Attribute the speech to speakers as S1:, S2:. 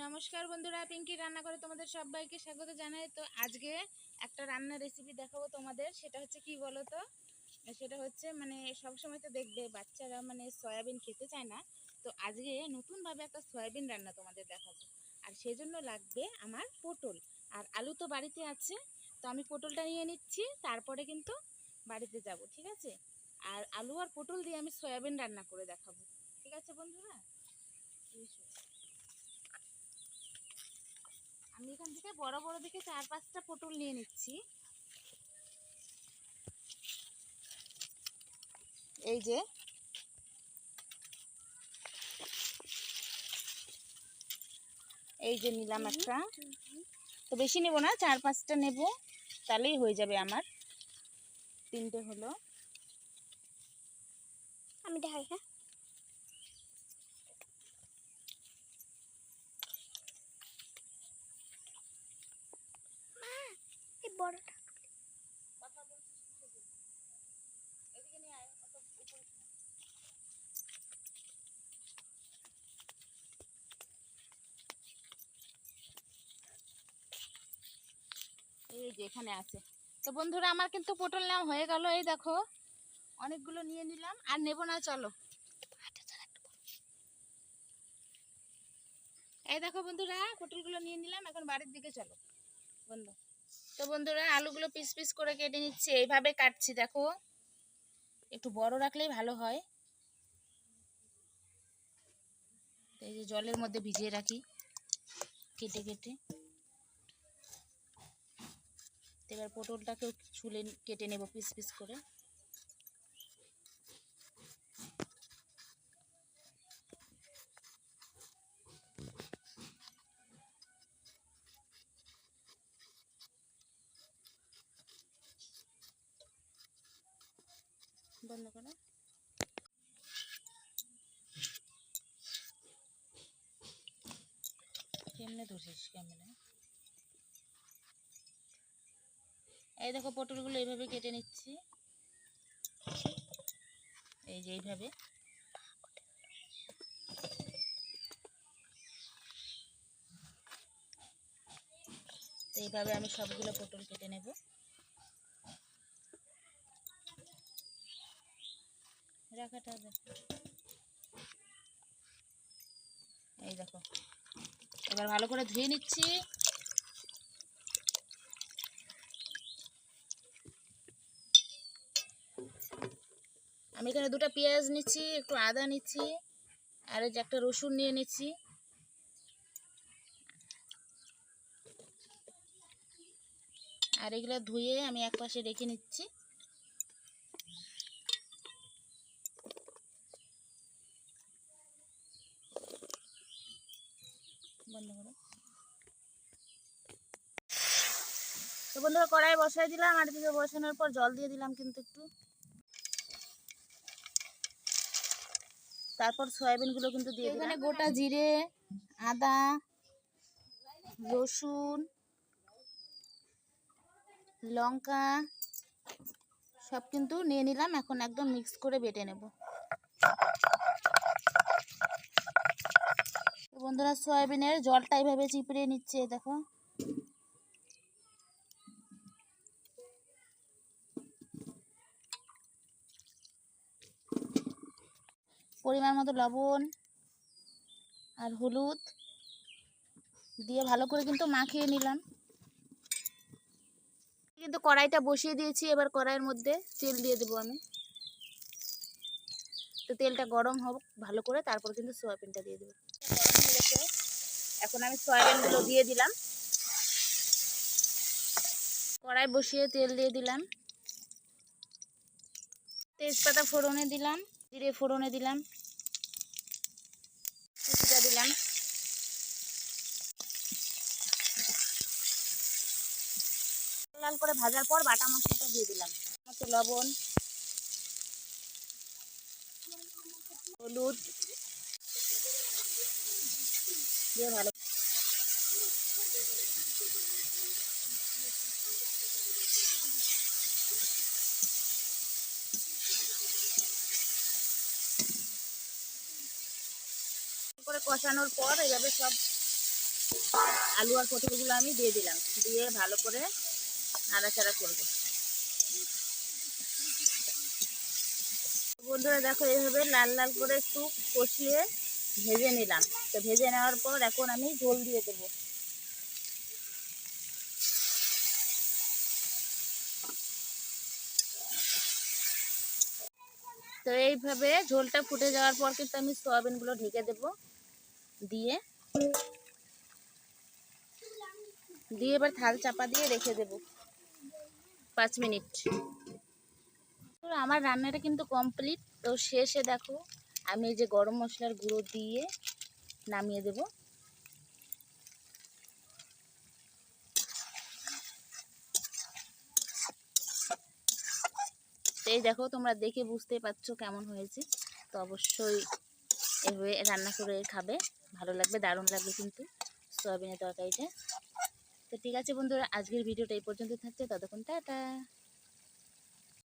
S1: নমস্কার বন্ধুরা, পিঙ্কি রান্না করে তোমাদের সবাইকে স্বাগত জানাই। তো আজকে একটা রান্নার রেসিপি দেখাবো তোমাদের, সেটা হচ্ছে কি বলো তো সেটা হচ্ছে মানে সবসময় তো দেখবে বাচ্চারা মানে সয়াবিন খেতে চায় না। তো আজকে নতুনভাবে একটা সয়াবিন রান্না তোমাদের দেখাবো। আর সেজন্য লাগবে আমার পটল। আর আলু তো বাড়িতে আছে, তো আমি পটলটা নিয়ে নিচ্ছি, তারপরে কিন্তু বাড়িতে যাব, ঠিক আছে? আর আলু আর পটল দিয়ে আমি সয়াবিন রান্না করে দেখাবো, ঠিক আছে বন্ধুরা। আমি এখান থেকে বড় বড় দিকে চার পাঁচটা পটল নিয়ে নিচ্ছি। এই যে। এই যে নিলাম একটা। তো বেশি নেব না চার পাঁচটা নেব তাহলেই হয়ে যাবে আমার। তিনটে হলো।
S2: আমি দেখাই হ্যাঁ? এই
S1: যে এখানে আছে। তো বন্ধুরা, আমার কিন্তু পটল নেওয়া হয়ে গেল। এই দেখো, অনেকগুলো নিয়ে নিলাম। আর নেব না, চলো। এই দেখো বন্ধুরা, পটলগুলো নিয়ে নিলাম। এখন বাড়ির দিকে চলো। বন্ধু। তো বন্ধুরা, আলুগুলো পিস পিস করে কেটে নিচ্ছে। এইভাবে কাটছি, দেখো। একটু বড় রাখলেই ভালো হয়। এই যে জলের মধ্যে ভিজিয়ে রাখি। কেটে কেটে। এবার পটলটাকেও ছুলে কেটে নেব পিস পিস করে। বন্ধ করো। কেমনে ধরছিস ক্যামেরা? এই দেখো পটলগুলো এইভাবে কেটে নিচ্ছি। এই যে এইভাবে। এইভাবে আমি সবগুলো পটল কেটে নেব। রাখাটা এই দেখো। এবার ভালো করে ধুয়ে নিচ্ছি। আমি এখানে দুটো পেঁয়াজ নিচ্ছি, একটু আদা নিচ্ছি, আর এই যে একটা রসুন নিয়ে নিচ্ছি। আর এগুলো ধুয়ে আমি এক পাশে রেখে নিচ্ছি। তো বন্ধুরা কড়াই বসাই দিলাম, আর দিকে বসানোর পর জল দিয়ে দিলাম কিন্তু একটু। তারপর সয়াবিনগুলো কিন্তু দিয়ে এখানে গোটা জিরে, আদা, রসুন, লঙ্কা, সব কিন্তু নিয়ে নিলাম, এখন একদম মিক্স করে বেটে নেব। বন্ধুরা, সয়াবিনের জলটা এইভাবে চিপড়ে নিচ্ছে, দেখো। পরিমাণ মতো লবণ আর হলুদ দিয়ে ভালো করে কিন্তু মাখিয়ে নিলাম। কিন্তু কড়াইটা বসিয়ে দিয়েছি, এবার কড়াইয়ের মধ্যে তেল দিয়ে দেবো আমি। তো তেলটা গরম হোক, ভালো করে, তারপর কিন্তু সয়াবিনটা দিয়ে দেবো। এখন আমি সয়াবিনগুলো দিয়ে দিলাম। কড়াই বসিয়ে তেল দিয়ে দিলাম। তেজপাতা ফোড়নে দিলাম। জিরে ফোড়নে দিলাম, কুচিটা দিলাম। লাল করে ভাজার পর বাটা মশলাটা দিয়ে দিলাম। মতো লবণ, হলুদ, দিয়ে ভালো করে কষানোর পর এভাবে সব আলু আর পটলগুলো আমি দিয়ে দিলাম। দিয়ে ভালো করে নাড়াচাড়া করব। বন্ধুরা দেখো, এইভাবে লাল লাল করে একটু কষিয়ে ভেজে নিলাম। তো ভেজে নেওয়ার পর এখন আমি ঝোল দিয়ে দেবো। তো এইভাবে ঝোলটা ফুটে যাওয়ার পর কিন্তু আমি সয়াবিনগুলো ঢেকে দেব। দিয়ে দিয়ে এবার থাল চাপা দিয়ে রেখে দেব পাঁচ মিনিট। আমার রান্নাটা কিন্তু কমপ্লিট তো শেষে দেখো, আমি এই যে গরম মশলার গুঁড়ো দিয়ে নামিয়ে দেব। এই দেখো, তোমরা দেখে বুঝতে পারছ কেমন হয়েছে। তো অবশ্যই এভাবে রান্না করে খাবে। ভালো লাগবে, দারুণ লাগবে কিন্তু সয়াবিনের তরকারিটা। তো ঠিক আছে বন্ধুরা, আজকের ভিডিওটা এই পর্যন্ত থাকছে, ততক্ষণ টাটা।